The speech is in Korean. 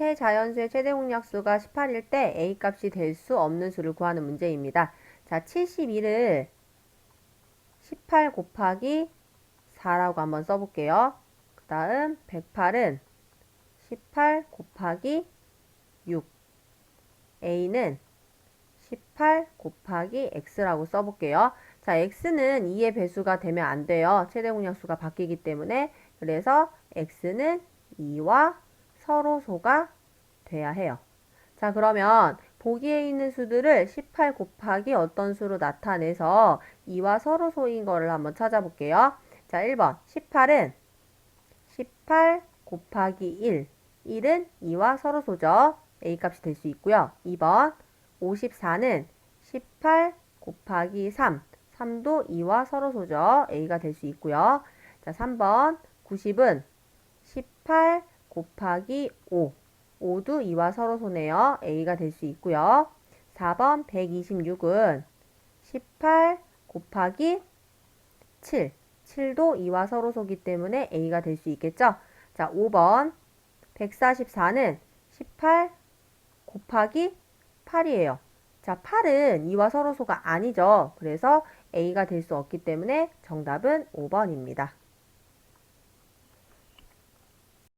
세 자연수의 최대 공약수가 18일 때 a 값이 될 수 없는 수를 구하는 문제입니다. 자, 71을 18 곱하기 4라고 한번 써볼게요. 그 다음 108은 18 곱하기 6 a는 18 곱하기 x라고 써볼게요. 자, x는 2의 배수가 되면 안 돼요. 최대 공약수가 바뀌기 때문에 그래서 x는 2와 서로소가 돼야 해요. 자, 그러면 보기에 있는 수들을 18 곱하기 어떤 수로 나타내서 2와 서로소인 거를 한번 찾아볼게요. 자, 1번 18은 18 곱하기 1 1은 2와 서로소죠. a 값이 될 수 있고요. 2번 54는 18 곱하기 3 3도 2와 서로소죠. a가 될 수 있고요. 자, 3번 90은 18 곱하기 5 5도 2와 서로소네요. a가 될 수 있고요. 4번 126은 18 곱하기 7 7도 2와 서로 소기 때문에 a가 될 수 있겠죠. 자, 5번 144는 18 곱하기 8이에요. 자, 8은 2와 서로 소가 아니죠. 그래서 A가 될 수 없기 때문에 정답은 5번입니다.